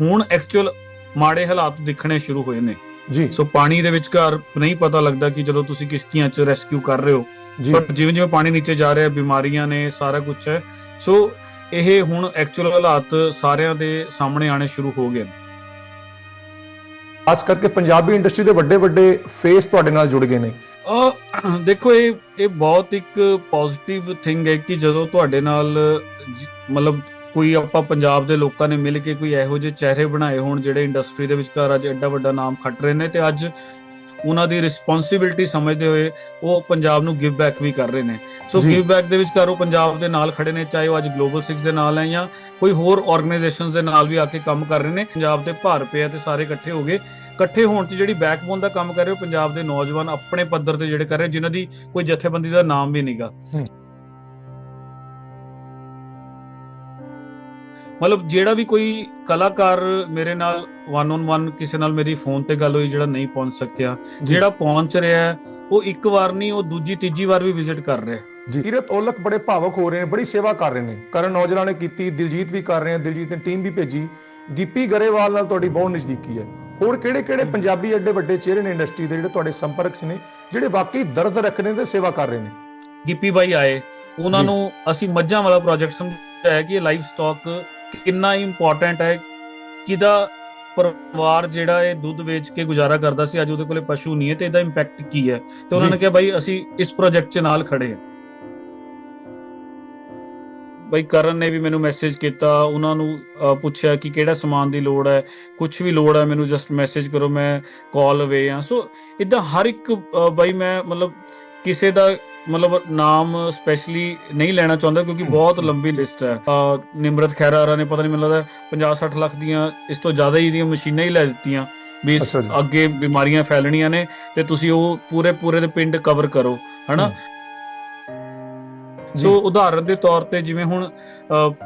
ਹੁਣ ਐਕਚੁਅਲ ਮਾੜੇ ਹਾਲਾਤ ਦਿਖਣੇ ਸ਼ੁਰੂ ਹੋਏ ਨੇ। ਜੀ। ਸੋ ਪਾਣੀ ਦੇ ਵਿਚਕਾਰ ਨਹੀਂ ਪਤਾ ਲੱਗਦਾ ਕਿ ਜਦੋਂ ਤੁਸੀਂ ਕਿਸ਼ਤੀਆਂ 'ਚ ਰੈਸਕਿਊ ਕਰ ਰਹੇ ਹੋ। ਪਰ ਜਿਵੇਂ ਜਿਵੇਂ ਪਾਣੀ ਨੀਚੇ ਜਾ ਰਿਹਾ ਬਿਮਾਰੀਆਂ ਨੇ ਸਾਰਾ ਕੁਝ ਹੈ। ਸੋ ਇਹ ਹੁਣ ਐਕਚੁਅਲ ਹਾਲਾਤ ਸਾਰਿਆਂ ਦੇ ਸਾਹਮਣੇ ਆਣੇ ਸ਼ੁਰੂ ਹੋ ਗਏ ਨੇ। ਖਾਸ ਕਰਕੇ ਪੰਜਾਬੀ ਇੰਡਸਟਰੀ ਦੇ ਵੱਡੇ ਵੱਡੇ ਫੇਸ ਤੁਹਾਡੇ ਨਾਲ ਜੁੜ ਗਏ ਨੇ। ਦੇਖੋ ਇਹ ਇਹ ਬਹੁਤ ਇੱਕ ਪੋਜ਼ਿਟਿਵ ਥਿੰਗ ਹੈ ਕਿ ਜਦੋਂ ਤੁਹਾਡੇ ਨਾਲ ਮਤਲਬ ਕੋਈ ਆਪਾਂ ਪੰਜਾਬ ਦੇ ਲੋਕਾਂ ਨੇ ਮਿਲ ਕੇ ਕੋਈ ਇਹੋ ਜਿਹੇ ਚਿਹਰੇ ਬਣਾਏ ਹੋਣ ਜਿਹੜੇ ਇੰਡਸਟਰੀ ਦੇ ਵਿਚਕਾਰ ਅੱਜ ਐਡਾ ਵੱਡਾ ਨਾਮ ਖੱਟ ਰਹੇ ਨੇ ਤੇ ਅੱਜ ਉਹਨਾਂ ਦੀ ਰਿਸਪੌਂਸਿਬਿਲਟੀ ਸਮਝਦੇ ਹੋਏ ਉਹ ਪੰਜਾਬ ਨੂੰ ਗਿਵ ਬੈਕ ਵੀ ਕਰ ਰਹੇ ਨੇ। ਸੋ। ਗਿਵ ਬੈਕ ਦੇ ਵਿਚਕਾਰ ਉਹ ਪੰਜਾਬ ਦੇ ਨਾਲ ਖੜੇ ਨੇ ਚਾਹੇ ਉਹ ਅੱਜ ਗਲੋਬਲ 6 ਦੇ ਨਾਲ ਹੈ ਜਾਂ ਕੋਈ ਹੋਰ ਆਰਗੇਨਾਈਜੇਸ਼ਨਸ ਦੇ ਨਾਲ ਵੀ ਆ ਕੇ ਕੰਮ ਕਰ ਰਹੇ ਨੇ। ਪੰਜਾਬ ਦੇ ਭਾਰ ਪਿਆ ਤੇ ਸਾਰੇ ਇਕੱਠੇ ਹੋ ਗਏ। ਇਕੱਠੇ ਹੋਣ 'ਚ ਜਿਹੜੀ ਬੈਕਬੋਨ ਦਾ ਕੰਮ ਕਰ ਰਹੇ ਹੋ ਪੰਜਾਬ ਦੇ ਨੌਜਵਾਨ ਆਪਣੇ ਪੱਧਰ ਤੇ ਜਿਹੜੇ ਕਰ ਰਹੇ ਜਿਨ੍ਹਾਂ ਦੀ ਕੋਈ ਜਥੇਬੰਦੀ ਦਾ ਨਾਮ ਵੀ ਨਹੀਂਗਾ ਮਤਲਬ ਜਿਹੜਾ ਵੀ ਕੋਈ ਕਲਾਕਾਰ ਮੇਰੇ ਨਾਲ ਵਨ ਔਨ ਵਨ ਕਿਸੇ ਨਾਲ ਮੇਰੀ ਫੋਨ ਤੇ ਗੱਲ ਹੋਈ ਜਿਹੜਾ ਨਹੀਂ ਪਹੁੰਚ ਸਕਿਆ। ਜਿਹੜਾ ਪਹੁੰਚ ਰਿਹਾ ਹੈ, ਉਹ ਇੱਕ ਵਾਰ ਨਹੀਂ ਉਹ ਦੂਜੀ ਤੀਜੀ ਵਾਰ ਵੀ ਵਿਜ਼ਿਟ ਕਰ ਰਿਹਾ ਹੈ। ਜੀ ਕੀਰਤ ਔਲਖ ਬੜੇ ਭਾਵਕ ਹੋ ਰਹੇ ਨੇ ਬੜੀ ਸੇਵਾ ਕਰ ਰਹੇ ਨੇ ਕਰਨ ਔਜਲਾ ਨੇ ਕੀਤੀ ਦਿਲਜੀਤ ਵੀ ਕਰ ਰਹੇ ਆ ਦਿਲਜੀਤ ਨੇ ਟੀਮ ਵੀ ਭੇਜੀ ਗਿੱਪੀ ਗਰੇਵਾਲ ਨਾਲ ਤੁਹਾਡੀ ਬਹੁਤ ਨਜ਼ਦੀਕੀ ਹੈ ਹੋਰ ਕਿਹੜੇ ਕਿਹੜੇ ਪੰਜਾਬੀ ਐਡੇ ਵੱਡੇ ਚਿਹਰੇ ਨੇ ਇੰਡਸਟਰੀ ਦੇ ਜਿਹੜੇ ਤੁਹਾਡੇ ਸੰਪਰਕ 'ਚ ਨੇ ਜਿਹੜੇ ਵਾਕਈ ਦਰਦ ਰੱਖਦੇ ਨੇ ਤੇ ਸੇਵਾ ਕਰ ਰਹੇ ਨੇ ਗਿੱਪੀ ਬਾਈ ਆਏ ਉਹਨਾਂ। ਨੂੰ ਅਸੀਂ ਮੱਝਾਂ ਵਾਲਾ ਪ੍ਰੋਜੈਕਟ ਸਮਝਾਇਆ ਕਿ ਇਹ ਲਾਈਵ ਸਟਾਕ ਕਿੰਨਾ ਇੰਪੋਰਟੈਂਟ ਹੈ ਕਿਦਾ ਪਰਿਵਾਰ ਜਿਹੜਾ ਇਹ ਦੁੱਧ ਵੇਚ ਕੇ ਗੁਜ਼ਾਰਾ ਕਰਦਾ ਸੀ ਅੱਜ ਉਹਦੇ ਕੋਲੇ ਪਸ਼ੂ ਨਹੀਂ ਹੈ ਤੇ ਇਹਦਾ ਇੰਪੈਕਟ ਕੀ ਹੈ? ਤੇ ਉਹਨਾਂ। ਨੇ ਕਿਹਾ ਬਾਈ ਅਸੀਂ ਇਸ ਪ੍ਰੋਜੈਕਟ 'ਚ ਨਾਲ ਖੜੇ ਹਾਂ। ਬਾਈ ਕਰਨ ਨੇ ਵੀ ਮੈਨੂੰ ਮੈਸੇਜ ਕੀਤਾ ਉਹਨਾਂ ਨੂੰ ਪੁੱਛਿਆ ਕਿ ਕਿਹੜਾ ਸਮਾਨ ਦੀ ਲੋੜ ਹੈ ਕੁਝ ਵੀ ਲੋੜ ਹੈ ਮੈਨੂੰ ਜਸਟ ਮੈਸੇਜ ਕਰੋ ਮੈਂ ਕਾਲ ਅਵੇ ਆ ਸੋ ਇਦਾਂ ਹਰ ਇੱਕ ਬਾਈ ਮੈਂ ਮਤਲਬ ਕਿਸੇ ਦਾ ਮਤਲਬ ਨਾਮ ਸਪੈਸ਼ਲੀ ਨਹੀਂ ਲੈਣਾ ਚਾਹੁੰਦਾ ਕਿਉਂਕਿ ਬਹੁਤ ਲੰਬੀ ਲਿਸਟ ਹੈ ਨਿਮਰਤ ਖੈਰਾ ਹਰਾ ਨੇ ਪਤਾ ਨਹੀਂ ਮੈਨੂੰ ਲੱਗਦਾ 50 60 ਲੱਖ ਦੀਆਂ ਇਸ ਤੋਂ ਜ਼ਿਆਦਾ ਹੀ ਦੀਆਂ ਮਸ਼ੀਨਾਂ ਹੀ ਲੈ ਦਿੱਤੀਆਂ ਵੀ। ਅੱਗੇ ਬਿਮਾਰੀਆਂ ਫੈਲਣੀਆਂ ਨੇ ਤੇ ਤੁਸੀਂ ਉਹ ਪੂਰੇ ਪੂਰੇ ਦੇ ਪਿੰਡ ਕਵਰ ਕਰੋ ਹਨਾ ਜੀ। ਸੋ ਉਦਾਹਰਨ ਦੇ ਤੌਰ ਤੇ ਜਿਵੇਂ ਹੁਣ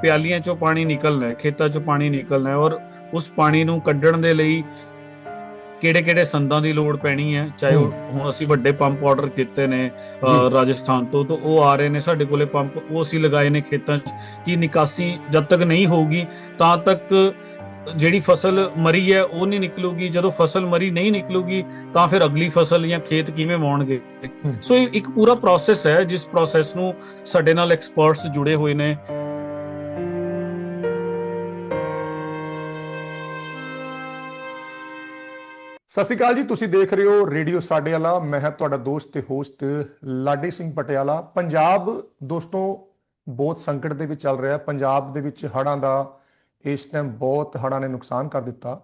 ਪਿਆਲੀਆਂ ਚੋਂ ਪਾਣੀ ਨਿਕਲਣਾ ਹੈ ਖੇਤਾਂ ਚੋਂ ਪਾਣੀ ਨਿਕਲਣਾ ਹੈ ਔਰ ਉਸ ਪਾਣੀ ਨੂੰ ਕੱਢਣ ਦੇ ਲਈ ਕਿਹੜੇ ਕਿਹੜੇ ਸੰਦਾਂ ਦੀ ਲੋੜ ਪੈਣੀ ਹੈ ਚਾਹੇ ਹੁਣ ਅਸੀਂ ਵੱਡੇ ਪੰਪ ਆਰਡਰ ਕੀਤੇ ਨੇ। ਰਾਜਸਥਾਨ ਤੋਂ ਤਾਂ ਉਹ ਆ ਰਹੇ ਨੇ ਸਾਡੇ ਕੋਲੇ ਪੰਪ ਉਹ ਅਸੀਂ ਲਗਾਏ ਨੇ ਖੇਤਾਂ 'ਚ ਕਿ ਨਿਕਾਸੀ ਜਦ ਤੱਕ ਨਹੀਂ ਹੋਊਗੀ ਤਾਂ ਤੱਕ ਜਿਹੜੀ ਫਸਲ ਮਰੀ ਹੈ ਉਹ ਨਹੀਂ ਨਿਕਲੂਗੀ ਜਦੋਂ ਫਸਲ ਮਰੀ ਨਹੀਂ ਨਿਕਲੂਗੀ ਤਾਂ ਫਿਰ ਅਗਲੀ ਫਸਲ ਜਾਂ ਖੇਤ ਕਿਵੇਂ ਵਾਉਣਗੇ। ਸੋ ਇਹ ਇੱਕ ਪੂਰਾ ਪ੍ਰੋਸੈਸ ਹੈ ਜਿਸ ਪ੍ਰੋਸੈਸ ਨੂੰ ਸਾਡੇ ਨਾਲ ਐਕਸਪਰਟਸ ਜੁੜੇ ਹੋਏ ਨੇ ਸਤਿ ਸ਼੍ਰੀ ਅਕਾਲ ਜੀ, ਤੁਸੀਂ ਦੇਖ ਰਹੇ ਹੋ ਰੇਡੀਓ ਸਾਡੇ ਵਾਲਾ। ਮੈਂ ਹਾਂ ਤੁਹਾਡਾ ਦੋਸਤ ਤੇ ਹੋਸਟ ਲਾਡੀ ਸਿੰਘ ਪਟਿਆਲਾ। ਪੰਜਾਬ ਦੋਸਤੋ, ਬਹੁਤ ਸੰਕਟ ਦੇ ਵਿੱਚ ਚੱਲ ਰਿਹਾ। ਪੰਜਾਬ ਦੇ ਵਿੱਚ ਹੜ੍ਹਾਂ ਦਾ ਇਸ ਟਾਈਮ ਬਹੁਤ ਹੜ੍ਹਾਂ ਨੇ ਨੁਕਸਾਨ ਕਰ ਦਿੱਤਾ।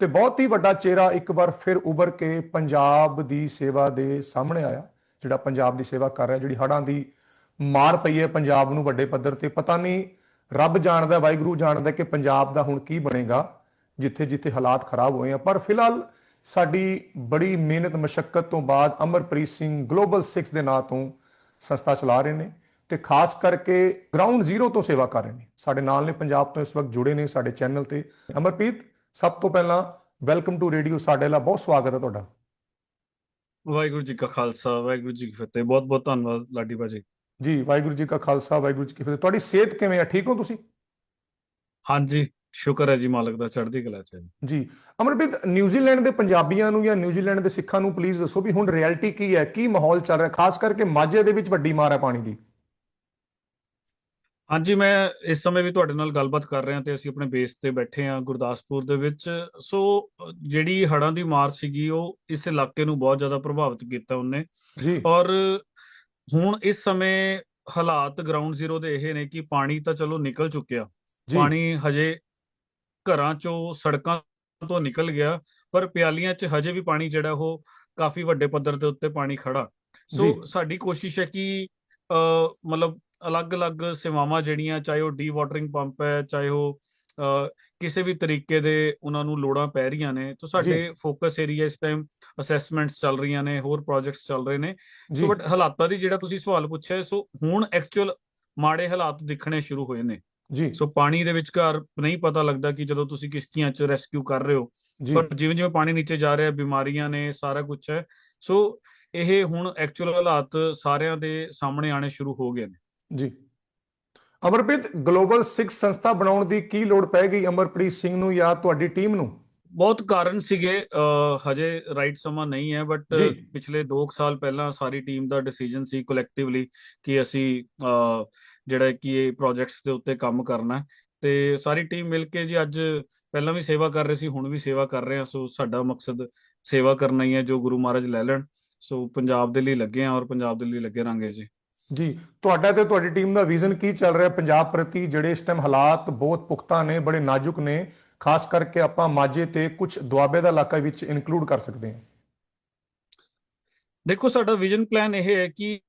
ਤੇ ਬਹੁਤ ਹੀ ਵੱਡਾ ਚਿਹਰਾ ਇੱਕ ਵਾਰ ਫਿਰ ਉਭਰ ਕੇ ਪੰਜਾਬ ਦੀ ਸੇਵਾ ਦੇ ਸਾਹਮਣੇ ਆਇਆ, ਜਿਹੜਾ ਪੰਜਾਬ ਦੀ ਸੇਵਾ ਕਰ ਰਿਹਾ, ਜਿਹੜੀ ਹੜ੍ਹਾਂ ਦੀ ਮਾਰ ਪਈ ਹੈ ਪੰਜਾਬ ਨੂੰ ਵੱਡੇ ਪੱਧਰ ਤੇ। ਪਤਾ ਨਹੀਂ, ਰੱਬ ਜਾਣਦਾ, ਵਾਹਿਗੁਰੂ ਜਾਣਦਾ ਕਿ ਪੰਜਾਬ ਦਾ ਹੁਣ ਕੀ ਬਣੇਗਾ ਜਿੱਥੇ ਜਿੱਥੇ ਹਾਲਾਤ ਖਰਾਬ ਹੋਏ ਆ। ਪਰ ਫਿਲਹਾਲ ਸਾਡੀ ਬੜੀ ਮਿਹਨਤ ਮਸ਼ੱਕਤ ਤੋਂ ਬਾਅਦ ਅਮਰਪ੍ਰੀਤ ਸਿੰਘ ਗਲੋਬਲ 6 ਦੇ ਨਾਂ ਤੋਂ ਸੰਸਥਾ ਚਲਾ ਰਹੇ ਨੇ ਤੇ ਖਾਸ ਕਰਕੇ ਗਰਾਊਂਡ ਜ਼ੀਰੋ ਤੋਂ ਸੇਵਾ ਕਰ ਰਹੇ ਨੇ। ਸਾਡੇ ਨਾਲ ਨੇ ਪੰਜਾਬ ਤੋਂ ਇਸ ਵਕਤ ਜੁੜੇ ਨੇ ਸਾਡੇ ਚੈਨਲ ਤੇ। ਅਮਰਪ੍ਰੀਤ ਸਭ ਤੋਂ ਪਹਿਲਾਂ ਵੈਲਕਮ ਟੂ ਰੇਡੀਓ ਸਾਡੇ ਲਈ ਬਹੁਤ ਸਵਾਗਤ ਹੈ ਤੁਹਾਡਾ। ਵਾਹਿਗੁਰੂ ਜੀ ਕਾ ਖਾਲਸਾ ਵਾਹਿਗੁਰੂ ਜੀ ਕੀ ਫਤਿਹ। ਬਹੁਤ ਬਹੁਤ ਧੰਨਵਾਦ ਲਾਡੀ ਭਾਜੀ। ਜੀ ਵਾਹਿਗੁਰੂ ਜੀ ਕਾ ਖਾਲਸਾ ਵਾਹਿਗੁਰੂ ਜੀ ਕੀ ਫਤਿਹ। ਤੁਹਾਡੀ ਸਿਹਤ ਕਿਵੇਂ ਹੈ ਠੀਕ ਹੋ ਤੁਸੀਂ? ਹਾਂਜੀ ਸ਼ੁਕਰ ਹੈ ਜੀ ਮਾਲਕ ਦਾ ਚੜ੍ਹਦੀ ਕਲਾ ਚ ਹੈ ਜੀ। ਜੀ ਅਮਰਪ੍ਰੀਤ ਨਿਊਜ਼ੀਲੈਂਡ ਦੇ ਪੰਜਾਬੀਆਂ ਨੂੰ ਜਾਂ ਨਿਊਜ਼ੀਲੈਂਡ ਦੇ ਸਿੱਖਾਂ ਨੂੰ ਪਲੀਜ਼ ਦੱਸੋ ਵੀ ਹੁਣ ਰਿਐਲਿਟੀ ਕੀ ਹੈ ਕੀ ਮਾਹੌਲ ਚੱਲ ਰਿਹਾ ਖਾਸ ਕਰਕੇ ਮਾਝੇ ਦੇ ਵਿੱਚ ਵੱਡੀ ਮਾਰ ਹੈ ਪਾਣੀ ਦੀ। ਹਾਂਜੀ ਮੈਂ ਇਸ ਸਮੇਂ ਵੀ ਤੁਹਾਡੇ ਨਾਲ ਗੱਲਬਾਤ ਕਰ ਰਿਹਾ ਤੇ ਅਸੀਂ ਆਪਣੇ ਬੇਸ ਤੇ ਬੈਠੇ ਹਾਂ ਗੁਰਦਾਸਪੁਰ ਦੇ ਵਿੱਚ। ਸੋ ਜਿਹੜੀ ਹੜ੍ਹਾਂ ਦੀ ਮਾਰ ਸੀਗੀ ਉਹ ਇਸ ਇਲਾਕੇ ਨੂੰ ਬਹੁਤ ਜ਼ਿਆਦਾ ਪ੍ਰਭਾਵਿਤ ਕੀਤਾ ਉਹਨੇ। ਜੀ। ਔਰ ਹੁਣ ਇਸ ਸਮੇਂ ਹਾਲਾਤ ਗਰਾਊਂਡ ਜ਼ੀਰੋ ਦੇ ਇਹ ਨੇ ਕਿ ਪਾਣੀ ਤਾਂ ਚਲੋ ਨਿਕਲ ਚੁੱਕਿਆ। ਪਾਣੀ ਹਜੇ ਘਰਾਂ ਚੋਂ ਸੜਕਾਂ ਤੋਂ ਨਿਕਲ ਗਿਆ ਪਰ ਪਿਆਲੀਆਂ 'ਚ ਹਜੇ ਵੀ ਪਾਣੀ ਜਿਹੜਾ ਉਹ ਕਾਫੀ ਵੱਡੇ ਪੱਧਰ ਦੇ ਉੱਤੇ ਪਾਣੀ ਖੜਾ ਸੋ। ਸਾਡੀ ਕੋਸ਼ਿਸ਼ ਹੈ ਕਿ ਅ, ਮਤਲਬ ਅਲੱਗ-ਅਲੱਗ ਸੇਵਾਵਾਂ ਜਿਹੜੀਆਂ ਚਾਹੇ ਉਹ ਡੀ ਵਾਟਰਿੰਗ ਪੰਪ ਹੈ ਚਾਹੇ ਉਹ ਕਿਸੇ ਵੀ ਤਰੀਕੇ ਦੇ ਉਹਨਾਂ ਨੂੰ ਲੋੜਾਂ ਪੈ ਰਹੀਆਂ ਨੇ ਤਾਂ ਸਾਡੇ ਫੋਕਸ ਏਰੀਆ ਇਸ ਟਾਈਮ ਅਸੈਸਮੈਂਟਸ ਚੱਲ ਰਹੀਆਂ ਨੇ ਹੋਰ ਪ੍ਰੋਜੈਕਟਸ ਚੱਲ ਰਹੇ ਨੇ। ਸੋ ਬਟ ਹਾਲਾਤਾਂ ਦੀ ਜਿਹੜਾ ਤੁਸੀਂ ਸਵਾਲ ਪੁੱਛਿਆ ਸੋ ਹੁਣ ਐਕਚੁਅਲ ਮਾੜੇ ਹਾਲਾਤ ਦਿਖਣੇ ਸ਼ੁਰੂ ਹੋਏ ਨੇ। ਜੀ। ਸੋ ਪਾਣੀ ਦੇ ਵਿਚਕਾਰ ਨਹੀਂ ਪਤਾ ਲੱਗਦਾ ਕਿ ਜਦੋਂ ਤੁਸੀਂ ਕਿਸ਼ਤੀਆਂ 'ਚ ਰੈਸਕਿਊ ਕਰ ਰਹੇ ਹੋ। ਪਰ ਜਿਵੇਂ ਜਿਵੇਂ ਪਾਣੀ ਨੀਚੇ ਜਾ ਰਿਹਾ ਬਿਮਾਰੀਆਂ ਨੇ ਸਾਰਾ ਕੁਝ ਹੈ। ਸੋ ਇਹ ਹੁਣ ਐਕਚੁਅਲ ਹਾਲਾਤ ਸਾਰਿਆਂ ਦੇ ਸਾਹਮਣੇ ਆਣੇ ਸ਼ੁਰੂ ਹੋ ਗਏ ਨੇ। ਜੀ। ਅਮਰਪ੍ਰੀਤ ਗਲੋਬਲ ਸਿੱਖ ਸੰਸਥਾ ਬਣਾਉਣ ਦੀ ਕੀ ਲੋੜ ਪੈ ਗਈ? ਅਮਰਪ੍ਰੀਤ ਸਿੰਘ ਨੂੰ ਜਾਂ ਤੁਹਾਡੀ ਟੀਮ ਨੂੰ? ਬਹੁਤ ਕਾਰਨ ਸੀਗੇ। ਹਜੇ ਰਾਈਟ ਸਮਾਂ ਨਹੀਂ ਹੈ ਬਟ। ਪਿਛਲੇ 2 ਸਾਲ ਪਹਿਲਾਂ ਸਾਰੀ ਟੀਮ ਦਾ ਡਿਸੀਜਨ ਸੀ ਕਲੈਕਟਿਵਲੀ ਕਿ ਅਸੀਂ ਜਿਹੜਾ ਕਿ ਇਹ ਪ੍ਰੋਜੈਕਟਸ ਦੇ ਉੱਤੇ ਕੰਮ ਕਰਨਾ ਤੇ ਸਾਰੀ ਟੀਮ ਮਿਲ ਕੇ ਜੀ ਅੱਜ ਪਹਿਲਾਂ ਵੀ ਸੇਵਾ ਕਰ ਰਹੇ ਸੀ ਹੁਣ ਵੀ ਸੇਵਾ ਕਰ ਰਹੇ ਹਾਂ। ਸੋ ਸਾਡਾ ਮਕਸਦ ਸੇਵਾ ਕਰਨਾ ਹੀ ਹੈ ਜੋ ਗੁਰੂ ਮਹਾਰਾਜ ਲੈ ਲੈਣ। ਸੋ ਪੰਜਾਬ ਦੇ ਲਈ ਲੱਗੇ ਹਾਂ ਔਰ ਪੰਜਾਬ ਦੇ ਲਈ ਲੱਗੇ ਰਾਂਗੇ ਜੀ। ਜੀ ਤੁਹਾਡਾ ਤੇ ਤੁਹਾਡੀ ਟੀਮ ਦਾ ਵਿਜ਼ਨ ਕੀ ਚੱਲ ਰਿਹਾ ਪੰਜਾਬ ਪ੍ਰਤੀ? ਜਿਹੜੇ ਇਸ ਟਾਈਮ ਹਾਲਾਤ ਬਹੁਤ ਪੁਖਤਾ ਨੇ ਬੜੇ ਨਾਜ਼ੁਕ ਨੇ ਖਾਸ ਕਰਕੇ ਆਪਾਂ ਮਾਝੇ ਤੇ ਕੁਝ ਦੁਆਬੇ ਦਾ ਇਲਾਕਾ ਵਿੱਚ ਇਨਕਲੂਡ ਕਰ ਸਕਦੇ ਹਾਂ। ਦੇਖੋ ਸਾਡਾ ਵਿਜ਼ਨ ਪਲਾਨ ਇਹ ਹੈ ਕਿ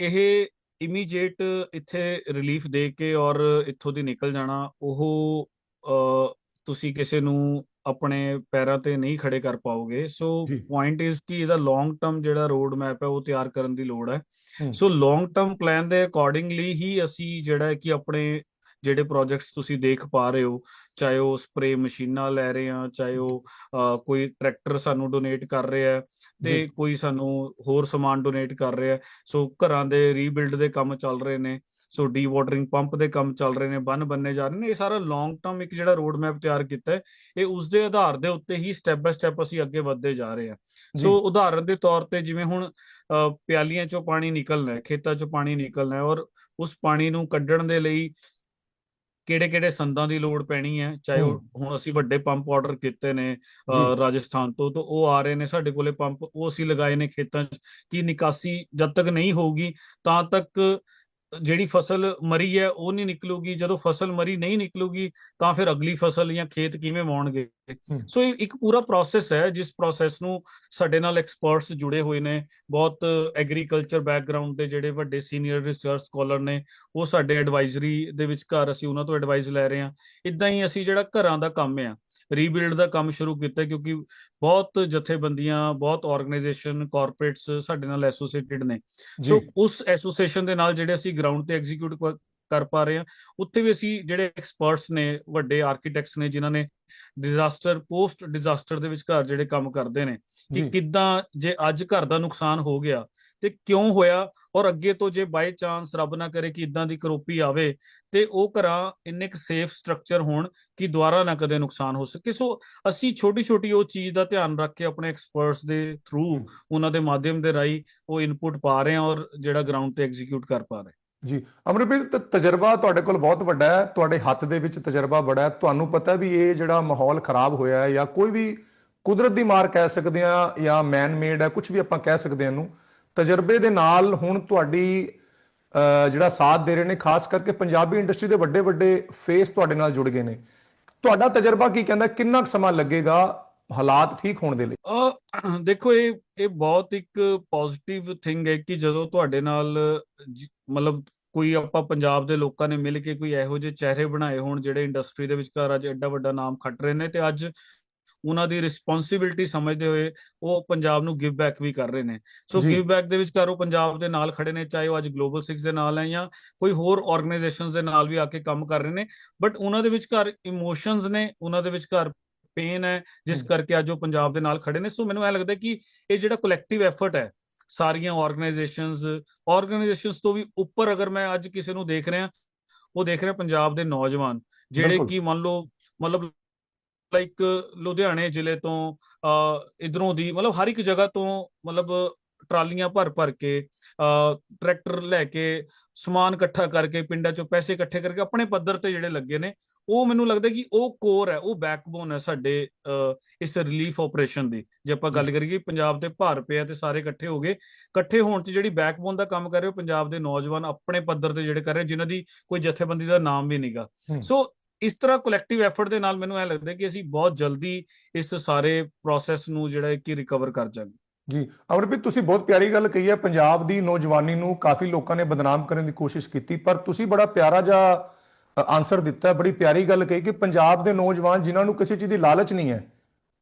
ਇਹ ਇਮੀਡੀਏਟ ਇੱਥੇ ਰਿਲੀਫ ਦੇ ਕੇ ਔਰ ਇੱਥੋਂ ਦੀ ਨਿਕਲ ਜਾਣਾ ਉਹ ਤੁਸੀਂ ਕਿਸੇ ਨੂੰ ਆਪਣੇ ਪੈਰਾਂ ਤੇ ਨਹੀਂ ਖੜੇ ਕਰ ਪਾਓਗੇ ਸੋ। ਪੁਆਇੰਟ ਇਜ਼ ਕਿ ਇਹਦਾ ਲੌਂਗ ਟਰਮ ਜਿਹੜਾ ਰੋਡ ਮੈਪ ਹੈ ਉਹ ਤਿਆਰ ਕਰਨ ਦੀ ਲੋੜ ਹੈ ਹੂੰ। ਸੋ ਲੌਂਗ ਟਰਮ ਪਲਾਨ ਦੇ ਅਕੋਰਡਿੰਗਲੀ ਹੀ ਅਸੀਂ ਜਿਹੜਾ ਹੈ ਕਿ ਆਪਣੇ ਜਿਹੜੇ ਪ੍ਰੋਜੈਕਟਸ ਤੁਸੀਂ ਦੇਖ ਪਾ ਰਹੇ ਹੋ ਚਾਹੇ ਉਹ ਸਪਰੇ ਮਸ਼ੀਨਾਂ ਲੈ ਰਹੇ ਆ ਚਾਹੇ ਉਹ ਕੋਈ ਟਰੈਕਟਰ ਸਾਨੂੰ ਡੋਨੇਟ ਕਰ ਰਿਹਾ ਤੇ। ਕੋਈ ਸਾਨੂੰ ਹੋਰ ਸਮਾਨ ਡੋਨੇਟ ਕਰ ਰਿਹਾ ਸੋ ਘਰਾਂ ਦੇ ਰੀਬਿਲਡ ਦੇ ਕੰਮ ਚੱਲ ਰਹੇ ਨੇ ਸੋ ਡੀ ਵਾਟਰਿੰਗ ਪੰਪ ਦੇ ਕੰਮ ਚੱਲ ਰਹੇ ਨੇ ਬੰਨ ਬੰਨੇ ਜਾ ਰਹੇ ਨੇ ਇਹ ਸਾਰਾ ਲੌਂਗ ਟਰਮ ਇੱਕ ਜਿਹੜਾ ਰੋਡ ਮੈਪ ਤਿਆਰ ਕੀਤਾ ਹੈ ਇਹ ਉਸ ਦੇ ਆਧਾਰ ਦੇ ਉੱਤੇ ਹੀ ਸਟੈਪ ਬਾय ਸਟੈਪ ਅਸੀਂ ਅੱਗੇ ਵੱਧਦੇ ਜਾ ਰਹੇ ਹਾਂ। ਸੋ ਉਦਾਹਰਨ ਦੇ ਤੌਰ ਤੇ ਜਿਵੇਂ ਹੁਣ ਪਿਆਲੀਆਂ ਚੋਂ ਪਾਣੀ ਨਿਕਲਣਾ ਹੈ ਖੇਤਾਂ ਚੋਂ ਪਾਣੀ ਨਿਕਲਣਾ ਹੈ ਔਰ ਉਸ ਪਾਣੀ ਨੂੰ ਕੱਢਣ ਦੇ ਲਈ ਕਿਹੜੇ ਕਿਹੜੇ ਸੰਦਾਂ ਦੀ ਲੋੜ ਪੈਣੀ ਹੈ ਚਾਹੇ ਹੁਣ ਅਸੀਂ ਵੱਡੇ ਪੰਪ ਆਰਡਰ ਕੀਤੇ ਨੇ। ਰਾਜਸਥਾਨ ਤੋਂ ਤਾਂ ਉਹ ਆ ਰਹੇ ਨੇ ਸਾਡੇ ਕੋਲੇ ਪੰਪ ਉਹ ਅਸੀਂ ਲਗਾਏ ਨੇ ਖੇਤਾਂ 'ਚ ਕਿ ਨਿਕਾਸੀ ਜਦ ਤੱਕ ਨਹੀਂ ਹੋਊਗੀ ਤਾਂ ਤੱਕ ਜਿਹੜੀ ਫਸਲ ਮਰੀ ਹੈ ਉਹ ਨਹੀਂ ਨਿਕਲੂਗੀ। ਜਦੋਂ ਫਸਲ ਮਰੀ ਨਹੀਂ ਨਿਕਲੂਗੀ ਤਾਂ ਫਿਰ ਅਗਲੀ ਫਸਲ ਜਾਂ ਖੇਤ ਕਿਵੇਂ ਵਾਉਣਗੇ। ਸੋ ਇਹ ਇੱਕ ਪੂਰਾ ਪ੍ਰੋਸੈਸ ਹੈ ਜਿਸ ਪ੍ਰੋਸੈਸ ਨੂੰ ਸਾਡੇ ਨਾਲ ਐਕਸਪਰਟਸ ਜੁੜੇ ਹੋਏ ਨੇ। ਬਹੁਤ ਐਗਰੀਕਲਚਰ ਬੈਕਗ੍ਰਾਉਂਡ ਦੇ ਜਿਹੜੇ ਵੱਡੇ ਸੀਨੀਅਰ ਰਿਸਰਚ ਸਕਾਲਰ ਨੇ ਉਹ ਸਾਡੇ ਐਡਵਾਈਜ਼ਰੀ ਦੇ ਵਿਚਕਾਰ ਅਸੀਂ ਉਹਨਾਂ ਤੋਂ ਐਡਵਾਈਸ ਲੈ ਰਹੇ ਹਾਂ। ਇਦਾਂ ਹੀ ਅਸੀਂ ਜਿਹੜਾ ਘਰਾਂ ਦਾ ਕੰਮ ਆ ਰੀਬਿਲਡ ਦਾ ਕੰਮ ਸ਼ੁਰੂ ਕੀਤਾ ਕਿਉਂਕਿ ਬਹੁਤ ਜਥੇਬੰਦੀਆਂ ਬਹੁਤ ਆਰਗੇਨਾਈਜੇਸ਼ਨ ਕਾਰਪੋਰੇਟਸ ਸਾਡੇ ਨਾਲ ਐਸੋਸੀਏਟਿਡ ਨੇ। ਸੋ ਉਸ ਐਸੋਸੀਏਸ਼ਨ ਦੇ ਨਾਲ ਜਿਹੜੇ ਅਸੀਂ ਗਰਾਊਂਡ ਤੇ ਐਗਜ਼ੀਕਿਊਟ ਕਰ ਪਾ ਰਹੇ ਹਾਂ ਉੱਥੇ ਵੀ ਅਸੀਂ ਜਿਹੜੇ ਐਕਸਪਰਟਸ ਨੇ ਵੱਡੇ ਆਰਕੀਟੈਕਟਸ ਨੇ ਜਿਨ੍ਹਾਂ ਨੇ ਡਿਜ਼ਾਸਟਰ ਪੋਸਟ ਡਿਜ਼ਾਸਟਰ ਦੇ ਵਿਚਕਾਰ ਜਿਹੜੇ ਕੰਮ ਕਰਦੇ ਨੇ ਕਿ ਕਿੱਦਾਂ ਜੇ ਅੱਜ ਘਰ ਦਾ ਨੁਕਸਾਨ ਹੋ ਗਿਆ ਤੇ ਕਿਉਂ ਹੋਇਆ? ਔਰ ਅੱਗੇ ਤੋਂ ਜੇ ਬਾਈ ਚਾਂਸ ਰੱਬ ਨਾ ਕਰੇ ਕਿ ਇਦਾਂ ਦੀ ਕਰੋਪੀ ਆਵੇ, ਤੇ ਉਹ ਘਰਾਂ ਇੰਨੇ ਕੁ ਸੇਫ ਸਟਰਕਚਰ ਹੋਣ ਕਿ ਦੁਬਾਰਾ ਨਾ ਕਦੇ ਨੁਕਸਾਨ ਹੋ ਸਕੇ। ਸੋ ਅਸੀਂ ਛੋਟੀ ਛੋਟੀ ਉਹ ਚੀਜ਼ ਦਾ ਧਿਆਨ ਰੱਖ ਕੇ ਆਪਣੇ ਐਕਸਪਰਟਸ ਦੇ ਥਰੂ ਉਹਨਾਂ ਦੇ ਮਾਧਿਅਮ ਦੇ ਰਾਹੀਂ ਉਹ ਇਨਪੁਟ ਪਾ ਰਹੇ ਹਾਂ ਔਰ ਜਿਹੜਾ ਗਰਾਊਂਡ ਤੇ ਐਗਜ਼ੀਕਿਊਟ ਕਰ ਪਾ ਰਹੇ ਜੀ, ਅਮਰਪ੍ਰੀਤ ਤਜਰਬਾ ਤੁਹਾਡੇ ਕੋਲ ਬਹੁਤ ਵੱਡਾ ਹੈ। ਤੁਹਾਡੇ ਹੱਥ ਦੇ ਵਿੱਚ ਤਜਰਬਾ ਬੜਾ ਹੈ। ਤੁਹਾਨੂੰ ਪਤਾ ਵੀ ਇਹ ਜਿਹੜਾ ਮਾਹੌਲ ਖਰਾਬ ਹੋਇਆ ਹੈ ਜਾਂ ਕੋਈ ਵੀ ਕੁਦਰਤ ਦੀ ਮਾਰ ਕਹਿ ਸਕਦੇ ਆ ਜਾਂ ਮੈਨ ਮੇਡ ਹੈ ਕੁਝ ਵੀ ਆਪਾਂ ਕਹਿ ਸਕਦੇ ਹਾਂ ਇਹਨੂੰ। ਤਜਰਬੇ ਦੇ ਨਾਲ ਹੁਣ ਤੁਹਾਡੀ ਜਿਹੜਾ ਸਾਥ ਦੇ ਰਹੇ ਨੇ, ਖਾਸ ਕਰਕੇ ਪੰਜਾਬੀ ਇੰਡਸਟਰੀ ਦੇ ਵੱਡੇ ਵੱਡੇ ਫੇਸ ਤੁਹਾਡੇ ਨਾਲ ਜੁੜ ਗਏ ਨੇ। ਤੁਹਾਡਾ ਤਜਰਬਾ ਕੀ ਕਹਿੰਦਾ, ਕਿੰਨਾ ਸਮਾਂ ਲੱਗੇਗਾ ਹਾਲਾਤ ਠੀਕ ਹੋਣ ਦੇ ਲਈ? ਅਹ, ਦੇਖੋ, ਇਹ ਇਹ ਬਹੁਤ ਇੱਕ ਪੋਜ਼ਿਟਿਵ ਥਿੰਗ ਹੈ ਕਿ ਜਦੋਂ ਤੁਹਾਡੇ ਨਾਲ ਮਤਲਬ ਕੋਈ ਆਪਾਂ ਪੰਜਾਬ ਦੇ ਲੋਕਾਂ ਨੇ ਮਿਲ ਕੇ ਕੋਈ ਇਹੋ ਜਿਹੇ ਚਿਹਰੇ ਬਣਾਏ ਹੋਣ, ਜਿਹੜੇ ਇੰਡਸਟਰੀ ਦੇ ਵਿਚਕਾਰ ਅੱਜ ਐਡਾ ਵੱਡਾ ਨਾਮ ਖੱਟ ਰਹੇ ਨੇ, ਤੇ ਅੱਜ ਉਹਨਾਂ ਦੀ ਰਿਸਪੌਂਸਿਬਿਲਟੀ ਸਮਝਦੇ ਹੋਏ ਉਹ ਪੰਜਾਬ ਨੂੰ ਗਿਵ ਬੈਕ ਵੀ ਕਰ ਰਹੇ ਨੇ ਸੋ। ਗਿਵ ਬੈਕ ਦੇ ਵਿਚਕਾਰ ਉਹ ਪੰਜਾਬ ਦੇ ਨਾਲ ਖੜੇ ਨੇ ਚਾਹੇ ਉਹ ਅੱਜ ਗਲੋਬਲ 6 ਦੇ ਨਾਲ ਹੈ ਜਾਂ ਕੋਈ ਹੋਰ ਆਰਗੇਨਾਈਜੇਸ਼ਨਸ ਦੇ ਨਾਲ ਵੀ ਆ ਕੇ ਕੰਮ ਕਰ ਰਹੇ ਨੇ ਬਟ ਉਹਨਾਂ ਦੇ ਵਿਚਕਾਰ ਇਮੋਸ਼ਨਸ ਨੇ ਉਹਨਾਂ ਦੇ ਵਿਚਕਾਰ ਪੇਨ ਹੈ ਜਿਸ। ਕਰਕੇ ਅੱਜ ਉਹ ਪੰਜਾਬ ਦੇ ਨਾਲ ਖੜੇ ਨੇ ਸੋ ਮੈਨੂੰ ਐ ਲੱਗਦਾ ਕਿ ਇਹ ਜਿਹੜਾ ਕਲੈਕਟਿਵ ਐਫਰਟ ਹੈ ਸਾਰੀਆਂ ਆਰਗੇਨਾਈਜੇਸ਼ਨਸ ਆਰਗੇਨਾਈਜੇਸ਼ਨਸ ਤੋਂ ਵੀ ਉੱਪਰ ਅਗਰ ਮੈਂ ਅੱਜ ਕਿਸੇ ਨੂੰ ਦੇਖ ਰਿਹਾ ਉਹ ਦੇਖ ਰਿਹਾ ਪੰਜਾਬ ਦੇ ਨੌਜਵਾਨ ਜਿਹੜੇ। ਕਿ ਮੰਨ ਲਓ ਮਤਲਬ ਲਾਈਕ ਲੁਧਿਆਣੇ ਜ਼ਿਲ੍ਹੇ ਤੋਂ ਇਧਰੋਂ ਦੀ ਮਤਲਬ ਹਰ ਇੱਕ ਜਗ੍ਹਾ ਤੋਂ ਮਤਲਬ ਟਰਾਲੀਆਂ ਭਰ ਭਰ ਕੇ ਟਰੈਕਟਰ ਲੈ ਕੇ ਸਮਾਨ ਇਕੱਠਾ ਕਰਕੇ ਪਿੰਡਾਂ ਚੋਂ ਪੈਸੇ ਇਕੱਠੇ ਕਰਕੇ ਆਪਣੇ ਪੱਧਰ ਤੇ ਜਿਹੜੇ ਲੱਗੇ ਨੇ ਉਹ ਮੈਨੂੰ ਲੱਗਦਾ ਕਿ ਉਹ ਕੋਰ ਹੈ ਉਹ ਬੈਕਬੋਨ ਹੈ ਸਾਡੇ ਇਸ ਰਿਲੀਫ ਆਪਰੇਸ਼ਨ ਦੀ। ਜੇ ਆਪਾਂ ਗੱਲ ਕਰੀਏ ਪੰਜਾਬ ਤੇ ਭਾਰ ਪਿਆ ਤੇ ਸਾਰੇ ਇਕੱਠੇ ਹੋ ਗਏ ਇਕੱਠੇ ਹੋਣ ਚ ਜਿਹੜੀ ਬੈਕਬੋਨ ਦਾ ਕੰਮ ਕਰ ਰਹੇ ਹੋ ਪੰਜਾਬ ਦੇ ਨੌਜਵਾਨ ਆਪਣੇ ਪੱਧਰ ਤੇ ਜਿਹੜੇ ਕਰ ਰਹੇ ਜਿਨ੍ਹਾਂ ਦੀ ਕੋਈ ਜਥੇਬੰਦੀ ਦਾ ਨਾਮ ਵੀ ਨਹੀਂਗਾ। ਸੋ ਇਸ ਤਰ੍ਹਾਂ ਕਲੈਕਟਿਵ ਐਫਰਟ ਦੇ ਨਾਲ ਮੈਨੂੰ ਐ ਲੱਗਦਾ ਕਿ ਅਸੀਂ ਬਹੁਤ ਜਲਦੀ ਇਸ ਸਾਰੇ ਪ੍ਰੋਸੈਸ ਨੂੰ ਜਿਹੜਾ ਕਿ ਰਿਕਵਰ ਕਰ ਜਾਵਾਂਗੇ। ਜੀ, ਅਮਰਪ੍ਰੀਤ, ਤੁਸੀਂ ਬਹੁਤ ਪਿਆਰੀ ਗੱਲ ਕਹੀ ਹੈ, ਪੰਜਾਬ ਦੀ ਨੌਜਵਾਨੀ ਨੂੰ ਕਾਫੀ ਲੋਕਾਂ ਨੇ ਬਦਨਾਮ ਕਰਨ ਦੀ ਕੋਸ਼ਿਸ਼ ਕੀਤੀ, ਪਰ ਤੁਸੀਂ ਬੜਾ ਪਿਆਰਾ ਜਿਹਾ ਆਨਸਰ ਦਿੱਤਾ, ਬੜੀ ਪਿਆਰੀ ਗੱਲ ਕਹੀ ਕਿ ਪੰਜਾਬ ਦੇ ਨੌਜਵਾਨ ਜਿਨ੍ਹਾਂ ਨੂੰ ਕਿਸੇ ਚੀਜ਼ ਦੀ ਲਾਲਚ ਨਹੀਂ ਹੈ,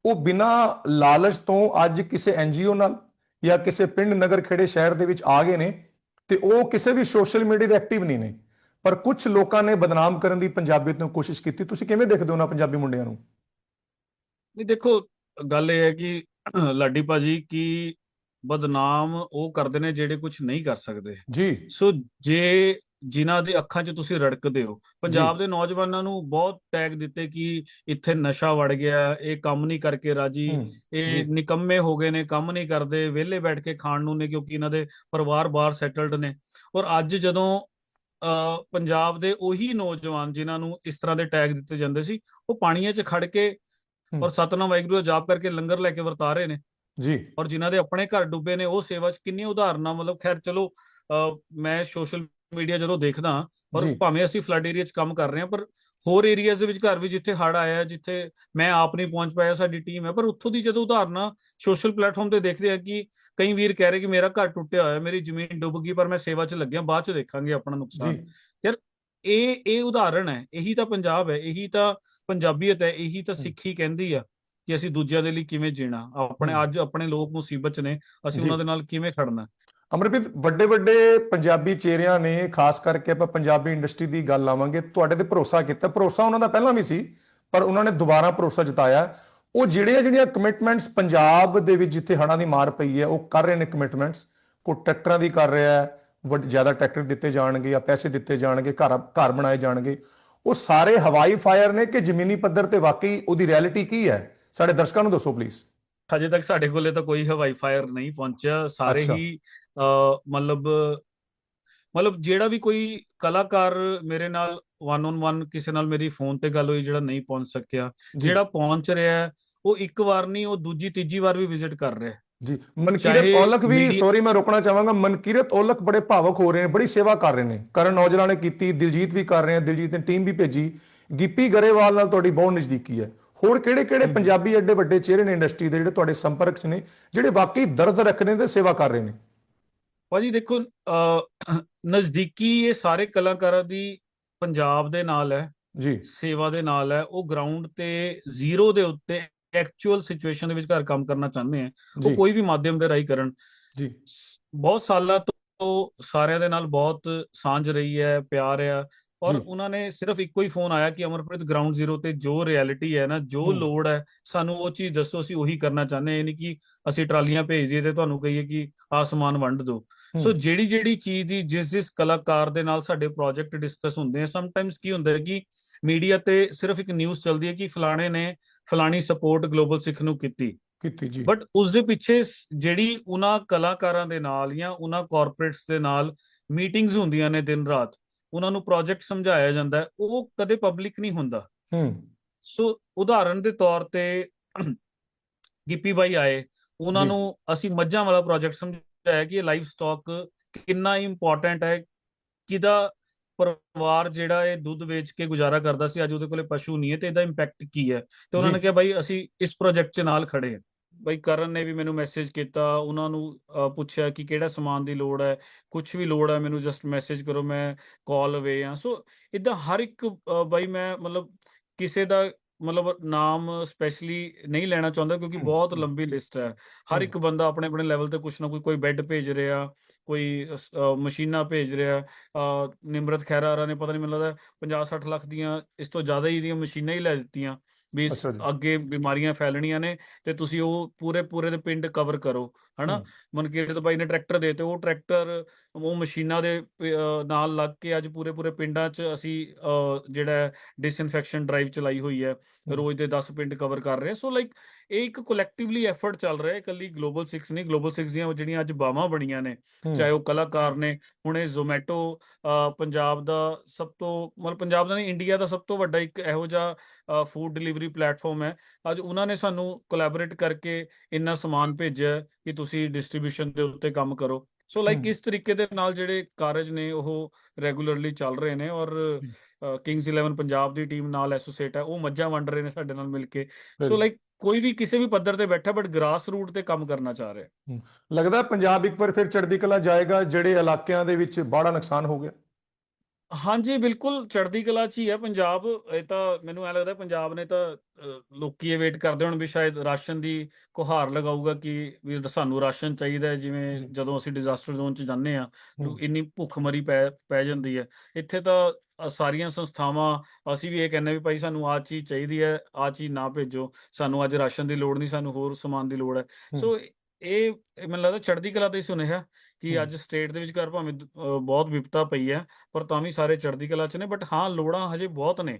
ਉਹ ਬਿਨਾਂ ਲਾਲਚ ਤੋਂ ਅੱਜ ਕਿਸੇ ਐਨਜੀਓ ਨਾਲ ਜਾਂ ਕਿਸੇ ਪਿੰਡ ਨਗਰ ਖੇੜੇ ਸ਼ਹਿਰ ਦੇ ਵਿੱਚ ਆ ਗਏ ਨੇ ਤੇ ਉਹ ਕਿਸੇ ਵੀ ਸੋਸ਼ਲ ਮੀਡੀਆ ਦੇ ਐਕਟਿਵ ਨਹੀਂ ਨੇ। ਪਰ ਕੁਝ ਲੋਕਾਂ ਨੇ ਬਦਨਾਮ ਕਰਨ ਦੀ ਪੰਜਾਬੀਅਤ ਨੂੰ ਕੋਸ਼ਿਸ਼ ਕੀਤੀ। ਤੁਸੀਂ ਕਿਵੇਂ ਦੇਖਦੇ ਹੋ ਨਾ ਪੰਜਾਬੀ ਮੁੰਡਿਆਂ ਨੂੰ? ਨਹੀਂ ਦੇਖੋ ਗੱਲ ਇਹ ਹੈ ਕਿ ਲਾਡੀ ਭਾਜੀ ਕਿ ਬਦਨਾਮ ਉਹ ਕਰਦੇ ਨੇ ਜਿਹੜੇ ਕੁਝ ਨਹੀਂ ਕਰ ਸਕਦੇ। ਜੀ। ਸੋ ਜੇ ਜਿਨ੍ਹਾਂ ਦੇ ਅੱਖਾਂ 'ਚ ਤੁਸੀਂ ਰੜਕਦੇ ਹੋ ਪੰਜਾਬ ਦੇ ਨੌਜਵਾਨਾਂ ਨੂੰ ਬਹੁਤ ਟੈਗ ਦਿੱਤੇ ਕਿ ਇੱਥੇ ਨਸ਼ਾ ਵੜ ਗਿਆ ਇਹ ਕੰਮ ਨਹੀਂ ਕਰਕੇ ਰਾਜੀ ਇਹ। ਨਿਕੰਮੇ ਹੋ ਗਏ ਨੇ ਕੰਮ ਨਹੀਂ ਕਰਦੇ ਵਿਹਲੇ ਬੈਠ ਕੇ ਖਾਣ ਨੂੰ ਨੇ ਕਿਉਂਕਿ ਇਹਨਾਂ ਦੇ ਪਰਿਵਾਰ ਬਾਹਰ ਸੈਟਲਡ ਨੇ। ਔਰ ਅੱਜ ਜਦੋਂ ਪੰਜਾਬ ਦੇ ਉਹੀ ਨੌਜਵਾਨ ਜਿਨ੍ਹਾਂ ਨੂੰ ਇਸ ਤਰ੍ਹਾਂ ਦੇ ਟੈਗ ਦਿੱਤੇ ਜਾਂਦੇ ਸੀ ਉਹ ਪਾਣੀਆਂ 'ਚ ਖੜ ਕੇ। ਔਰ ਸਤਨਾਮ ਵਾਹਿਗੁਰੂ ਦਾ ਜਾਪ ਕਰਕੇ ਲੰਗਰ ਲੈ ਕੇ ਵਰਤਾ ਰਹੇ ਨੇ ਜੀ ਔਰ ਜਿਨ੍ਹਾਂ ਦੇ ਆਪਣੇ ਘਰ ਡੁੱਬੇ ਨੇ ਉਹ ਸੇਵਾ 'ਚ ਕਿੰਨੀ ਉਦਾਹਰਨਾਂ ਮਤਲਬ ਖੈਰ ਚਲੋ ਮੈਂ ਸੋਸ਼ਲ ਮੀਡੀਆ ਜਦੋਂ ਦੇਖਦਾ ਔਰ। ਭਾਵੇਂ ਅਸੀਂ ਫਲੱਡ ਏਰੀਆ 'ਚ ਕੰਮ ਕਰ ਰਹੇ ਹਾਂ ਪਰ ਹੋਰ ਏਰੀਆਜ਼ ਦੇ ਵਿੱਚ ਘਰ ਵੀ ਜਿੱਥੇ ਹੜ੍ਹ ਆਇਆ ਜਿੱਥੇ ਮੈਂ ਆਪ ਨਹੀਂ ਪਹੁੰਚ ਪਾਇਆ ਸਾਡੀ ਟੀਮ ਹੈ ਪਰ ਉੱਥੋਂ ਦੀ ਜਦੋਂ ਉਦਾਹਰਨਾਂ ਸੋਸ਼ਲ ਪਲੇਟਫਾਰਮ ਤੇ ਦੇਖਦੇ ਆ ਕਿ ਕਈ ਵੀਰ ਕਹਿ ਰਹੇ ਕਿ ਮੇਰਾ ਘਰ ਟੁੱਟਿਆ ਹੋਇਆ ਮੇਰੀ ਜ਼ਮੀਨ ਡੁੱਬ ਗਈ ਪਰ ਮੈਂ ਸੇਵਾ 'ਚ ਲੱਗਿਆ ਬਾਅਦ 'ਚ ਦੇਖਾਂਗੇ ਆਪਣਾ ਨੁਕਸਾਨ ਯਾਰ ਇਹ ਇਹ ਉਦਾਹਰਣ ਹੈ ਇਹੀ ਤਾਂ ਪੰਜਾਬ ਹੈ ਇਹੀ ਤਾਂ ਪੰਜਾਬੀਅਤ ਹੈ ਇਹੀ ਤਾਂ। ਸਿੱਖੀ ਕਹਿੰਦੀ ਆ ਕਿ ਅਸੀਂ ਦੂਜਿਆਂ ਦੇ ਲਈ ਕਿਵੇਂ ਜੀਣਾ ਆਪਣੇ। ਅੱਜ ਆਪਣੇ ਲੋਕ ਮੁਸੀਬਤ 'ਚ ਨੇ ਅਸੀਂ। ਉਹਨਾਂ ਦੇ ਨਾਲ ਕਿਵੇਂ ਖੜਨਾ ਅਮਰਪ੍ਰੀਤ ਵੱਡੇ ਵੱਡੇ ਪੰਜਾਬੀ ਚਿਹਰਿਆਂ ਨੇ ਖਾਸ ਕਰਕੇ ਆਪਾਂ ਪੰਜਾਬੀ ਇੰਡਸਟਰੀ ਦੀ ਗੱਲ ਲਾਵਾਂਗੇ ਤੁਹਾਡੇ ਤੇ ਭਰੋਸਾ ਕੀਤਾ। ਭਰੋਸਾ ਉਹਨਾਂ ਦਾ ਪਹਿਲਾਂ ਵੀ ਸੀ ਪਰ ਉਹਨਾਂ ਨੇ ਦੁਬਾਰਾ ਭਰੋਸਾ ਜਤਾਇਆ। ਉਹ ਜਿਹੜੇ ਜਿਹੜੀਆਂ ਕਮਿਟਮੈਂਟਸ ਪੰਜਾਬ ਦੇ ਵਿੱਚ ਜਿੱਥੇ ਹੜ੍ਹਾਂ ਦੀ ਮਾਰ ਪਈ ਹੈ ਉਹ ਕਰ ਰਹੇ ਨੇ ਕਮਿਟਮੈਂਟਸ ਕੋਈ ਟਰੈਕਟਰਾਂ ਦੀ ਕਰ ਰਿਹਾ ਹੈ ਵੱਡ ਜ਼ਿਆਦਾ ਟਰੈਕਟਰ ਦਿੱਤੇ ਜਾਣਗੇ ਜਾਂ ਪੈਸੇ ਦਿੱਤੇ ਜਾਣਗੇ ਘਰ ਘਰ ਬਣਾਏ ਜਾਣਗੇ। ਉਹ ਸਾਰੇ ਹਵਾਈ ਫਾਇਰ ਨੇ ਕਿ ਜ਼ਮੀਨੀ ਪੱਧਰ ਤੇ ਵਾਕਈ ਉਹਦੀ ਰਿਐਲਿਟੀ ਕੀ ਹੈ? ਸਾਡੇ ਦਰਸ਼ਕਾਂ ਨੂੰ ਦੱਸੋ ਪਲੀਜ਼ ਹਜੇ ਤੱਕ ਸਾਡੇ ਕੋਲੇ ਤਾਂ ਕੋਈ ਹਵਾਈ ਫਾਇਰ ਨਹੀਂ ਪਹੁੰਚਿਆ। ਸਾਰੇ। ਹੀ ਮਤਲਬ ਮਤਲਬ ਜਿਹੜਾ ਵੀ ਕੋਈ ਕਲਾਕਾਰ ਮੇਰੇ ਨਾਲ ਵਨ ਔਨ ਵਨ ਕਿਸੇ ਨਾਲ ਮੇਰੀ ਫੋਨ ਤੇ ਗੱਲ ਹੋਈ ਜਿਹੜਾ ਨਹੀਂ ਪਹੁੰਚ ਸਕਿਆ ਜਿਹੜਾ ਪਹੁੰਚ ਰਿਹਾ ਉਹ ਇੱਕ ਵਾਰ ਨਹੀਂ ਉਹ ਦੂਜੀ ਤੀਜੀ ਵਾਰ ਵੀ ਵਿਜ਼ਿਟ ਕਰ ਰਿਹਾ। ਜੀ ਮਨਕੀਰਤ ਔਲਖ ਵੀ ਸੌਰੀ ਮੈਂ ਰੋਕਣਾ ਚਾਹਾਂਗਾ ਮਨਕੀਰਤ ਔਲਖ ਬੜੇ ਭਾਵਕ ਹੋ ਰਹੇ ਨੇ ਬੜੀ ਸੇਵਾ ਕਰ ਰਹੇ ਨੇ। ਕਰਨ ਔਜਲਾ ਨੇ ਕੀਤੀ ਦਿਲਜੀਤ ਵੀ ਕਰ ਰਹੇ ਆ ਦਿਲਜੀਤ ਨੇ ਟੀਮ ਵੀ ਭੇਜੀ। ਗਿੱਪੀ ਗਰੇਵਾਲ ਨਾਲ ਤੁਹਾਡੀ ਬਹੁਤ ਨਜ਼ਦੀਕੀ ਹੈ। ਹੋਰ ਕਿਹੜੇ ਕਿਹੜੇ ਹਮ। ਪੰਜਾਬੀ ਐਡੇ ਵੱਡੇ ਚਿਹਰੇ ਨੇ ਇੰਡਸਟਰੀ ਦੇ ਜਿਹੜੇ ਤੁਹਾਡੇ ਸੰਪਰਕ 'ਚ ਨੇ ਜਿਹੜੇ ਵਾਕਈ ਦਰਦ ਰੱਖਦੇ ਨੇ ਤੇ ਸੇਵਾ ਕਰ ਰਹੇ ਨੇ? ਭਾਜੀ ਦੇਖੋ ਨਜ਼ਦੀਕੀ ਇਹ ਸਾਰੇ ਕਲਾਕਾਰਾਂ ਦੀ ਪੰਜਾਬ ਦੇ ਨਾਲ ਹੈ ਜੀ। ਸੇਵਾ ਦੇ ਨਾਲ ਹੈ ਉਹ ਗਰਾਊਂਡ ਤੇ ਜ਼ੀਰੋ ਦੇ ਉੱਤੇ ਐਕਚੁਅਲ ਸਿਚੁਏਸ਼ਨ ਦੇ ਵਿੱਚ ਘਰ ਕੰਮ ਕਰਨਾ ਚਾਹੁੰਦੇ ਆ ਉਹ ਕੋਈ ਵੀ ਮਾਧਿਅਮ ਦੇ ਰਾਹੀਂ ਕਰਨ। ਜੀ। ਬਹੁਤ ਸਾਲਾਂ ਤੋਂ ਸਾਰਿਆਂ ਦੇ ਨਾਲ ਬਹੁਤ ਸਾਂਝ ਰਹੀ ਹੈ ਪਿਆਰ ਆ ਔਰ। ਉਹਨਾਂ ਨੇ ਸਿਰਫ ਇੱਕੋ ਹੀ ਫੋਨ ਆਇਆ ਕਿ ਅਮਰਪ੍ਰੀਤ ਗਰਾਊਂਡ ਜ਼ੀਰੋ ਤੇ ਜੋ ਰਿਐਲਿਟੀ ਹੈ ਨਾ ਜੋ ਹੂੰ। ਲੋੜ ਹੈ ਸਾਨੂੰ ਉਹ ਚੀਜ਼ ਦੱਸੋ ਅਸੀਂ ਉਹੀ ਕਰਨਾ ਚਾਹੁੰਦੇ ਹਾਂ ਨਹੀਂ ਕਿ ਅਸੀਂ ਟਰਾਲੀਆਂ ਭੇਜ ਦਈਏ ਤੇ ਤੁਹਾਨੂੰ ਕਹੀਏ ਕਿ ਆਹ ਸਮਾਨ ਵੰਡ ਦਿਓ। ਸੋ। ਜਿਹੜੀ ਜਿਹੜੀ ਚੀਜ਼ ਦੀ ਜਿਸ ਜਿਸ ਕਲਾਕਾਰ ਦੇ ਨਾਲ ਸਾਡੇ ਪ੍ਰੋਜੈਕਟ ਡਿਸਕਸ ਹੁੰਦੇ ਆ ਸਮਟਾਈਮਸ ਕੀ ਹੁੰਦਾ ਹੈ ਕਿ ਮੀਡੀਆ ਤੇ ਸਿਰਫ ਇੱਕ ਨਿਊਜ਼ ਚੱਲਦੀ ਹੈ ਕਿ ਫਲਾਣੇ ਨੇ ਫਲਾਣੀ ਸਪੋਰਟ ਗਲੋਬਲ ਸਿੱਖ ਨੂੰ ਕੀਤੀ ਕੀਤੀ ਜੀ ਬਟ ਉਸ ਦੇ ਪਿੱਛੇ ਜਿਹੜੀ ਉਹਨਾਂ ਕਲਾਕਾਰਾਂ ਦੇ ਨਾਲ ਜਾਂ ਉਹਨਾਂ ਕਾਰਪੋਰੇਟਸ ਦੇ ਨਾਲ ਮੀਟਿੰਗਸ ਹੁੰਦੀਆਂ ਨੇ ਦਿਨ ਰਾਤ ਉਹਨਾਂ ਨੂੰ ਪ੍ਰੋਜੈਕਟ ਸਮਝਾਇਆ ਜਾਂਦਾ ਉਹ ਕਦੇ ਪਬਲਿਕ ਨਹੀਂ ਹੁੰਦਾ ਹੂੰ ਸੋ ਉਦਾਹਰਨ ਦੇ ਤੌਰ ਤੇ ਗਿੱਪੀ ਬਾਈ ਆਏ ਉਹਨਾਂ। ਨੂੰ ਅਸੀਂ ਮੱਝਾਂ ਵਾਲਾ ਪ੍ਰੋਜੈਕਟ ਸਮਝਾਇਆ ਕਿ ਲਾਈਵ ਸਟਾਕ ਕਿੰਨਾ ਇੰਪੋਰਟੈਂਟ ਹੈ ਕਿਹਦਾ ਪਰਿਵਾਰ ਜਿਹੜਾ ਇਹ ਦੁੱਧ ਵੇਚ ਕੇ ਗੁਜ਼ਾਰਾ ਕਰਦਾ ਸੀ ਅੱਜ ਉਹਦੇ ਕੋਲੇ ਪਸ਼ੂ ਨਹੀਂ ਹੈ ਤੇ ਇਹਦਾ ਇੰਪੈਕਟ ਕੀ ਹੈ? ਤੇ ਉਹਨਾਂ। ਨੇ ਕਿਹਾ ਬਾਈ ਅਸੀਂ ਇਸ ਪ੍ਰੋਜੈਕਟ 'ਚ ਨਾਲ ਖੜੇ ਹਾਂ। ਬਾਈ ਕਰਨ ਨੇ ਵੀ ਮੈਨੂੰ ਮੈਸੇਜ ਕੀਤਾ ਉਹਨਾਂ ਨੂੰ ਪੁੱਛਿਆ ਕਿ ਕਿਹੜਾ ਸਮਾਨ ਦੀ ਲੋੜ ਹੈ ਕੁਝ ਵੀ ਲੋੜ ਹੈ ਮੈਨੂੰ ਜਸਟ ਮੈਸੇਜ ਕਰੋ ਮੈਂ ਕਾਲ ਅਵੇ ਆ ਸੋ ਇਦਾਂ ਹਰ ਇੱਕ ਬਾਈ ਮੈਂ ਮਤਲਬ ਕਿਸੇ ਦਾ ਮਤਲਬ ਨਾਮ ਸਪੈਸ਼ਲੀ ਨਹੀਂ ਲੈਣਾ ਚਾਹੁੰਦਾ ਕਿਉਂਕਿ ਬਹੁਤ। ਲੰਬੀ ਲਿਸਟ ਹੈ ਹਰ। ਇੱਕ ਬੰਦਾ ਆਪਣੇ ਆਪਣੇ ਲੈਵਲ ਤੇ ਕੁਛ ਨਾ ਕੋਈ ਕੋਈ ਬੈੱਡ ਭੇਜ ਰਿਹਾ ਕੋਈ ਮਸ਼ੀਨਾਂ ਭੇਜ ਰਿਹਾ ਨਿਮਰਤ ਖਹਿਰਾ ਹਰਾਂ ਨੇ ਪਤਾ ਨਹੀਂ ਮੈਨੂੰ ਲੱਗਦਾ 50 60 ਲੱਖ ਦੀਆਂ ਇਸ ਤੋਂ ਜ਼ਿਆਦਾ ਹੀ ਦੀਆਂ ਮਸ਼ੀਨਾਂ ਹੀ ਲੈ ਦਿੱਤੀਆਂ ਵੀ। ਅੱਗੇ ਬਿਮਾਰੀਆਂ ਫੈਲਣੀਆਂ ਨੇ ਤੇ ਤੁਸੀਂ ਉਹ ਪੂਰੇ ਪੂਰੇ ਦੇ ਪਿੰਡ ਕਵਰ ਕਰੋ ਹਨਾ। ਮਨਕੀਰਤ ਬਾਈ ਨੇ ਟਰੈਕਟਰ ਦੇ ਤੇ ਉਹ ਟਰੈਕਟਰ ਉਹ ਮਸ਼ੀਨਾਂ ਦੇ ਨਾਲ ਲੱਗ ਕੇ ਅੱਜ ਪੂਰੇ ਪੂਰੇ ਪਿੰਡਾਂ 'ਚ ਅਸੀਂ ਜਿਹੜਾ ਡਿਸਇਨਫੈਕਸ਼ਨ ਡਰਾਈਵ ਚਲਾਈ ਹੋਈ ਹੈ ਰੋਜ਼ ਦੇ 10 ਪਿੰਡ ਕਵਰ ਕਰ ਰਹੇ ਸੋ ਲਾਈਕ ਇਹ ਇੱਕ ਕੋਲੈਕਟਿਵਲੀ ਐਫਰਟ ਚੱਲ ਰਿਹਾ ਹੈ ਇਕੱਲੀ ਗਲੋਬਲ 6 ਨਹੀਂ ਗਲੋਬਲ 6 ਦੀਆਂ ਜਿਹੜੀਆਂ ਅੱਜ ਬਾਵਾਂ ਬਣੀਆਂ ਨੇ। ਚਾਹੇ ਉਹ ਕਲਾਕਾਰ ਨੇ ਹੁਣ ਇਹ ਜ਼ੋਮੈਟੋ ਪੰਜਾਬ ਦਾ ਸਭ ਤੋਂ ਮਤਲਬ ਪੰਜਾਬ ਦਾ ਨਹੀਂ ਇੰਡੀਆ ਦਾ ਸਭ ਤੋਂ ਵੱਡਾ ਇੱਕ ਇਹੋ ਜਿਹਾ ਫੂਡ ਡਿਲੀਵਰੀ ਪਲੇਟਫਾਰਮ ਹੈ। ਅੱਜ ਉਹਨਾਂ ਨੇ ਸਾਨੂੰ ਕੋਲੈਬੋਰੇਟ ਕਰਕੇ ਇੰਨਾ ਸਮਾਨ ਭੇਜਿਆ ਕਿ ਤੁਸੀਂ ਡਿਸਟ੍ਰੀਬਿਊਸ਼ਨ ਦੇ ਉੱਤੇ ਕੰਮ ਕਰੋ। So like. ਇਸ ਤਰੀਕੇ ਦੇ ਨਾਲ ਜਿਹੜੇ ਕਾਰਜ ਨੇ ਉਹ ਰੈਗੂਲਰਲੀ ਚੱਲ ਰਹੇ ਨੇ ਔਰ ਕਿੰਗਸ 11 ਪੰਜਾਬ ਦੀ ਟੀਮ ਨਾਲ ਐਸੋਸੀਏਟ ਹੈ ਉਹ ਮੱਝਾਂ ਵੰਡ ਰਹੇ ਨੇ ਸਾਡੇ ਨਾਲ ਮਿਲ ਕੇ। ਸੋ ਲਾਈਕ ਕੋਈ ਵੀ ਕਿਸੇ ਵੀ ਪੱਧਰ ਤੇ ਬੈਠਾ ਬਟ ਗ੍ਰਾਸ ਰੂਟ ਤੇ ਕੰਮ ਕਰਨਾ ਚਾਹ ਰਿਹਾ। ਲੱਗਦਾ ਪੰਜਾਬ ਇੱਕ ਵਾਰ ਫਿਰ ਚੜ੍ਹਦੀ ਕਲਾ ਜਾਏਗਾ, ਜਿਹੜੇ ਇਲਾਕਿਆਂ ਦੇ ਵਿੱਚ ਬਾੜਾ ਨੁਕਸਾਨ ਹੋ ਗਿਆ। ਹਾਂਜੀ ਬਿਲਕੁਲ ਚੜ੍ਹਦੀ ਕਲਾ 'ਚ ਹੀ ਹੈ ਪੰਜਾਬ ਇਹ ਤਾਂ ਮੈਨੂੰ ਐ ਲੱਗਦਾ ਪੰਜਾਬ ਨੇ ਤਾਂ ਲੋਕੀ ਇਹ ਵੇਟ ਕਰਦੇ ਹੁਣ ਵੀ ਸ਼ਾਇਦ ਰਾਸ਼ਨ ਦੀ ਗੁਹਾਰ ਲਗਾਊਗਾ ਕਿ ਵੀ ਸਾਨੂੰ ਰਾਸ਼ਨ ਚਾਹੀਦਾ ਜਿਵੇਂ। ਜਦੋਂ ਅਸੀਂ ਡਿਜ਼ਾਸਟਰ ਜ਼ੋਨ 'ਚ ਜਾਂਦੇ ਆ। ਇੰਨੀ ਭੁੱਖਮਰੀ ਪੈ ਪੈ ਜਾਂਦੀ ਹੈ ਇੱਥੇ ਤਾਂ ਸਾਰੀਆਂ ਸੰਸਥਾਵਾਂ ਅਸੀਂ ਵੀ ਇਹ ਕਹਿੰਦੇ ਵੀ ਭਾਈ ਸਾਨੂੰ ਆਹ ਚੀਜ਼ ਚਾਹੀਦੀ ਹੈ ਆਹ ਚੀਜ਼ ਨਾ ਭੇਜੋ ਸਾਨੂੰ ਅੱਜ ਰਾਸ਼ਨ ਦੀ ਲੋੜ ਨਹੀਂ ਸਾਨੂੰ ਹੋਰ ਸਮਾਨ ਦੀ ਲੋੜ ਹੂੰ। ਸੋ ਇਹ ਇਹ ਮੈਨੂੰ ਲੱਗਦਾ ਚੜ੍ਹਦੀ ਕਲਾ ਦਾ ਹੀ ਸੁਨੇਹਾ ਕਿ। ਅੱਜ ਸਟੇਟ ਦੇ ਵਿਚਕਾਰ ਭਾਵੇਂ ਦ- ਅਹ ਬਹੁਤ ਵਿਪਤਾ ਪਈ ਹੈ ਪਰ ਤਾਂ ਵੀ ਸਾਰੇ ਚੜ੍ਹਦੀ ਕਲਾ 'ਚ ਨੇ ਬਟ ਹਾਂ ਲੋੜਾਂ ਹਜੇ ਬਹੁਤ ਨੇ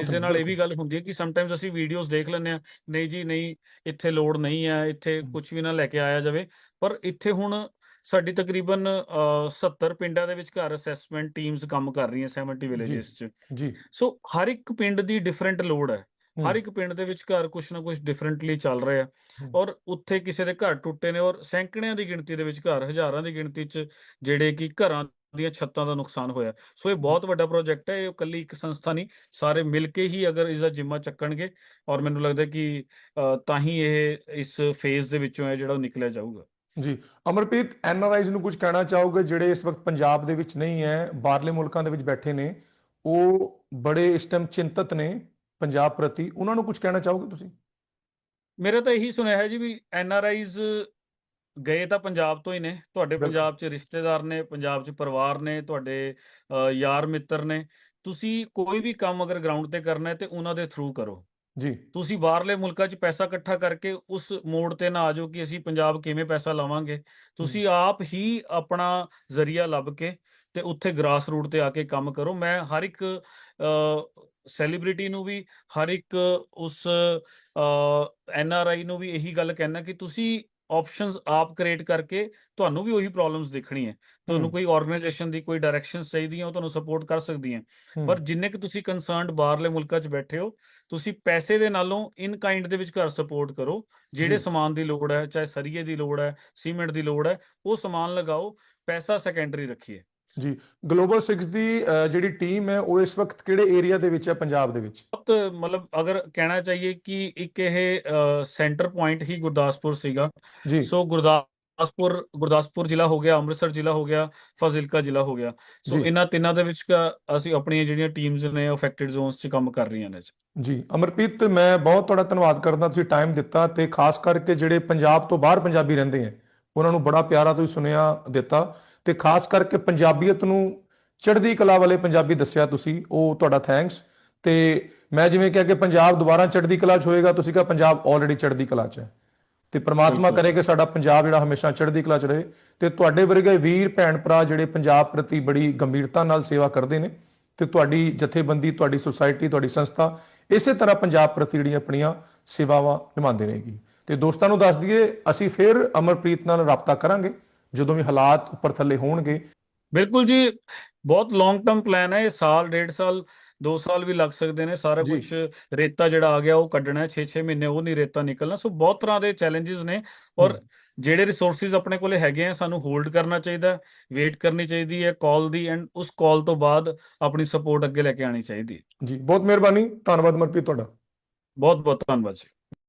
ਇਸ ਦੇ ਨਾਲ ਇਹ ਵੀ ਗੱਲ ਹੁੰਦੀ ਹੈ ਕਿ ਸਮਟਾਈਮਸ ਅਸੀਂ ਵੀਡੀਓਜ਼ ਦੇਖ ਲੈਂਦੇ ਆ ਨਹੀਂ ਜੀ ਨਹੀਂ ਇੱਥੇ ਲੋੜ ਨਹੀਂ ਹੈ ਇੱਥੇ। ਕੁਝ ਵੀ ਨਾ ਲੈ ਕੇ ਆਇਆ ਜਾਵੇ ਪਰ ਇੱਥੇ ਹੁਣ ਸਾਡੀ ਤਕਰੀਬਨ ਅਹ, 70 ਪਿੰਡਾਂ ਦੇ ਵਿਚਕਾਰ ਅਸੈਸਮੈਂਟ ਟੀਮਸ ਕੰਮ ਕਰ ਰਹੀਆਂ 70 ਵਿਲੇजेस 'ਚ ਜੀ ਸੋ ਹਰ ਇੱਕ ਪਿੰਡ ਦੀ ਡਿਫਰੈਂਟ ਲੋੜ ਹੂੰ। ਹਰ ਇੱਕ ਪਿੰਡ ਦੇ ਵਿਚਕਾਰ ਕੁਝ ਨਾ ਕੁਝ ਡਿਫਰੈਂਟਲੀ ਚੱਲ ਰਿਹਾ। ਔਰ ਉੱਥੇ ਕਿਸੇ ਦੇ ਘਰ ਟੁੱਟੇ ਨੇ ਔਰ ਸੈਂਕੜਿਆਂ ਦੀ ਗਿਣਤੀ ਦੇ ਵਿਚਕਾਰ ਹਜ਼ਾਰਾਂ ਦੀ ਗਿਣਤੀ 'ਚ ਜਿਹੜੇ ਕਿ ਘਰਾਂ ਦੀਆਂ ਛੱਤਾਂ ਦਾ ਨੁਕਸਾਨ ਹੋਇਆ। ਸੋ ਇਹ ਬਹੁਤ ਵੱਡਾ ਪ੍ਰੋਜੈਕਟ ਹੈ ਇਹ ਇਕੱਲੀ ਇੱਕ ਸੰਸਥਾ ਨਹੀਂ ਸਾਰੇ ਮਿਲ ਕੇ ਹੀ ਅਗਰ ਇਸ ਦਾ ਜਿੰਮਾ ਚੱਕਣਗੇ ਔਰ ਮੈਨੂੰ ਲੱਗਦਾ ਕਿ ਤਾਂ ਹੀ ਇਹ ਇਸ ਫੇਜ਼ ਦੇ ਵਿੱਚੋਂ ਹੈ ਜਿਹੜਾ ਉਹ ਨਿਕਲਿਆ ਜਾਊਗਾ। ਜੀ। ਅਮਰਪ੍ਰੀਤ ਐਨਆਰਆਈਜ਼ ਨੂੰ ਕੁਝ ਕਹਿਣਾ ਚਾਹੋਗੇ? ਜਿਹੜੇ ਇਸ ਵਕਤ ਪੰਜਾਬ ਦੇ ਵਿੱਚ ਨਹੀਂ ਹੈ ਬਾਹਰਲੇ ਮੁਲਕਾਂ ਦੇ ਵਿੱਚ ਬੈਠੇ ਨੇ ਉਹ ਬੜੇ ਇਸ ਟਾਈਮ ਚਿੰਤਤ ਨੇ ਪੰਜਾਬ ਪ੍ਰਤੀ ਉਹਨਾਂ ਨੂੰ ਕੁਝ ਕਹਿਣਾ ਚਾਹੋਗੇ ਤੁਸੀਂ? ਮੇਰਾ ਤਾਂ ਇਹੀ ਸੁਨੇਹਾ ਹੈ ਜੀ ਵੀ ਐਨ ਆਰ ਆਈਜ਼ ਗਏ ਤਾਂ ਪੰਜਾਬ ਤੋਂ ਹੀ ਨੇ। ਤੁਹਾਡੇ। ਪੰਜਾਬ 'ਚ ਰਿਸ਼ਤੇਦਾਰ ਨੇ ਪੰਜਾਬ 'ਚ ਪਰਿਵਾਰ ਨੇ ਤੁਹਾਡੇ ਯਾਰ ਮਿੱਤਰ ਨੇ। ਤੁਸੀਂ ਕੋਈ ਵੀ ਕੰਮ ਅਗਰ ਗਰਾਊਂਡ ਤੇ ਕਰਨਾ ਹੈ ਤੇ ਉਹਨਾਂ ਦੇ ਥਰੂ ਕਰੋ। ਜੀ। ਤੁਸੀਂ ਬਾਹਰਲੇ ਮੁਲਕਾਂ 'ਚ ਪੈਸਾ ਇਕੱਠਾ ਕਰਕੇ ਉਸ ਮੋੜ ਤੇ ਨਾ ਆ ਜਾਓ ਕਿ ਅਸੀਂ ਪੰਜਾਬ ਕਿਵੇਂ ਪੈਸਾ ਲਾਵਾਂਗੇ। ਤੁਸੀਂ ਆਪ ਹੀ ਆਪਣਾ ਜ਼ਰੀਆ ਲੱਭ ਕੇ ਤੇ ਉੱਥੇ ਗ੍ਰਾਸ ਰੂਟ ਤੇ ਆ ਕੇ ਕੰਮ ਕਰੋ। ਮੈਂ ਹਰ ਇੱਕ ਸੈਲੀਬ੍ਰਿਟੀ ਨੂੰ ਵੀ ਹਰ ਇੱਕ ਉਸ ਐਨ ਆਰ ਆਈ ਨੂੰ ਵੀ ਇਹੀ ਗੱਲ ਕਹਿਣਾ ਕਿ ਤੁਸੀਂ ਆਪਸ਼ਨਸ ਆਪ ਕ੍ਰੀਏਟ ਕਰਕੇ ਤੁਹਾਨੂੰ ਵੀ ਉਹੀ ਪ੍ਰੋਬਲਮਸ ਦੇਖਣੀ ਹੈ ਤੁਹਾਨੂੰ ਹੂੰ। ਕੋਈ ਆਰਗੇਨਾਈਜੇਸ਼ਨ ਦੀ ਕੋਈ ਡਾਇਰੈਕਸ਼ਨਸ ਚਾਹੀਦੀਆਂ ਉਹ ਤੁਹਾਨੂੰ ਸਪੋਰਟ ਕਰ ਸਕਦੀਆਂ ਹੂੰ। ਪਰ ਜਿੰਨੇ ਕਿ ਤੁਸੀਂ ਕੰਸਰਨਡ ਬਾਹਰਲੇ ਮੁਲਕਾਂ 'ਚ ਬੈਠੇ ਹੋ ਤੁਸੀਂ ਪੈਸੇ ਦੇ ਨਾਲੋਂ ਇਨ ਕਾਈਂਡ ਦੇ ਵਿਚਕਾਰ ਸਪੋਰਟ ਕਰੋ ਜਿਹੜੇ। ਸਮਾਨ ਦੀ ਲੋੜ ਹੈ ਚਾਹੇ ਸਰੀਏ ਦੀ ਲੋੜ ਹੈ ਸੀਮੈਂਟ ਦੀ ਲੋੜ ਹੈ ਉਹ ਸਮਾਨ ਲਗਾਓ ਪੈਸਾ ਸੈਕੰਡਰੀ ਰੱਖੀਏ ਜੀ ਗਲੋਬਲ 6 ਦੀ ਜਿਹੜੀ ਟੀਮ ਹੈ ਉਹ ਇਸ ਵਕਤ ਕਿਹੜੇ ਏਰੀਆ ਦੇ ਵਿੱਚ ਹੈ ਪੰਜਾਬ ਦੇ ਵਿੱਚ? ਮਤਲਬ ਅਗਰ ਕਹਿਣਾ ਚਾਹੀਏ ਕਿ ਇੱਕ ਇਹ ਸੈਂਟਰ ਪੁਆਇੰਟ ਹੀ ਗੁਰਦਾਸਪੁਰ ਸੀਗਾ। ਜੀ। ਸੋ ਗੁਰਦਾਸਪੁਰ ਗੁਰਦਾਸਪੁਰ ਜ਼ਿਲ੍ਹਾ ਹੋ ਗਿਆ ਅੰਮ੍ਰਿਤਸਰ ਜ਼ਿਲ੍ਹਾ ਹੋ ਗਿਆ ਫਾਜ਼ਿਲਕਾ ਜ਼ਿਲ੍ਹਾ ਹੋ ਗਿਆ। ਸੋ। ਇਹਨਾਂ ਤਿੰਨਾਂ ਦੇ ਵਿੱਚ ਅਸੀਂ ਆਪਣੀਆਂ ਜਿਹੜੀਆਂ ਟੀਮਸ ਨੇ ਅਫੈਕਟਡ ਜ਼ੋਨਸ 'ਚ ਕੰਮ ਕਰ ਰਹੀਆਂ ਨੇ। ਜੀ ਅਮਰਪ੍ਰੀਤ ਮੈਂ ਬਹੁਤ ਤੁਹਾਡਾ ਧੰਨਵਾਦ ਕਰਦਾ ਤੁਸੀਂ ਟਾਈਮ ਦਿੱਤਾ ਤੇ ਖਾਸ ਕਰਕੇ ਜਿਹੜੇ ਪੰਜਾਬ ਤੋਂ ਬਾਹਰ ਪੰਜਾਬੀ ਰਹਿੰਦੇ ਹੈ ਉਹਨਾਂ ਨੂੰ ਬੜਾ ਪਿਆਰਾ ਤੁਸੀਂ ਸੁਨੇਹਾ ਦਿੱਤਾ। ਤੇ ਖਾਸ ਕਰਕੇ ਪੰਜਾਬੀਅਤ ਨੂੰ ਚੜ੍ਹਦੀ ਕਲਾ ਵਾਲੇ ਪੰਜਾਬੀ ਦੱਸਿਆ ਤੁਸੀਂ ਉਹ ਤੁਹਾਡਾ ਥੈਂਕਸ ਤੇ ਮੈਂ ਜਿਵੇਂ ਕਿਹਾ ਕਿ ਪੰਜਾਬ ਦੁਬਾਰਾ ਚੜ੍ਹਦੀ ਕਲਾ 'ਚ ਹੋਏਗਾ ਤੁਸੀਂ ਕਿਹਾ ਪੰਜਾਬ ਆਲਰੇਡੀ ਚੜ੍ਹਦੀ ਕਲਾ 'ਚ ਹੈ। ਤੇ ਪ੍ਰਮਾਤਮਾ। ਕਰੇ ਕਿ ਸਾਡਾ ਪੰਜਾਬ ਜਿਹੜਾ ਹਮੇਸ਼ਾ ਚੜ੍ਹਦੀ ਕਲਾ 'ਚ ਰਹੇ। ਤੇ ਤੁਹਾਡੇ ਵਰਗੇ ਵੀਰ ਭੈਣ ਭਰਾ ਜਿਹੜੇ ਪੰਜਾਬ ਪ੍ਰਤੀ ਬੜੀ ਗੰਭੀਰਤਾ ਨਾਲ ਸੇਵਾ ਕਰਦੇ ਨੇ ਤੇ ਤੁਹਾਡੀ ਜਥੇਬੰਦੀ ਤੁਹਾਡੀ ਸੁਸਾਇਟੀ ਤੁਹਾਡੀ ਸੰਸਥਾ ਇਸੇ ਤਰ੍ਹਾਂ ਪੰਜਾਬ ਪ੍ਰਤੀ ਜਿਹੜੀਆਂ ਆਪਣੀਆਂ ਸੇਵਾਵਾਂ ਨਿਭਾਉਂਦੇ ਰਹੇਗੀ। ਤੇ ਦੋਸਤਾਂ ਨੂੰ ਦੱਸ ਦਈਏ ਅਸੀਂ ਫਿਰ ਅਮਰਪ੍ਰੀਤ ਨਾਲ ਰਾਬਤਾ ਕਰਾਂਗੇ। ਜਦੋਂ ਵੀ ਹਾਲਾਤ ਉੱਪਰ ਥੱਲੇ ਹੋਣਗੇ। ਬਿਲਕੁਲ ਜੀ ਬਹੁਤ ਲੌਂਗ ਟਰਮ ਪਲਾਨ ਹੈ ਇਹ ਸਾਲ ਡੇਢ ਸਾਲ 2 ਸਾਲ ਵੀ ਲੱਗ ਸਕਦੇ ਨੇ। ਸਾਰਾ। ਕੁਝ ਰੇਤਾ ਜਿਹੜਾ ਆ ਗਿਆ ਉਹ ਕੱਢਣਾ ਹੈ 6-6 ਮਹੀਨੇ ਉਹ ਨਹੀਂ ਰੇਤਾ ਨਿਕਲਣਾ। ਸੋ ਬਹੁਤ ਤਰ੍ਹਾਂ ਦੇ ਚੈਲੰਜਸ ਨੇ ਔਰ। ਜਿਹੜੇ ਰਿਸੋਰਸਿਸ ਆਪਣੇ ਕੋਲੇ ਹੈਗੇ ਆ ਸਾਨੂੰ ਹੋਲਡ ਕਰਨਾ ਚਾਹੀਦਾ ਵੇਟ ਕਰਨੀ ਚਾਹੀਦੀ ਹੈ ਕਾਲ ਦੀ ਐਂਡ ਉਸ ਕਾਲ ਤੋਂ ਬਾਅਦ ਆਪਣੀ ਸਪੋਰਟ ਅੱਗੇ ਲੈ ਕੇ ਆਣੀ ਚਾਹੀਦੀ ਜੀ ਬਹੁਤ ਮਿਹਰਬਾਨੀ ਧੰਨਵਾਦ ਅਮਰਪ੍ਰੀਤ ਤੁਹਾਡਾ। ਬਹੁਤ ਬਹੁਤ ਧੰਨਵਾਦ ਜੀ।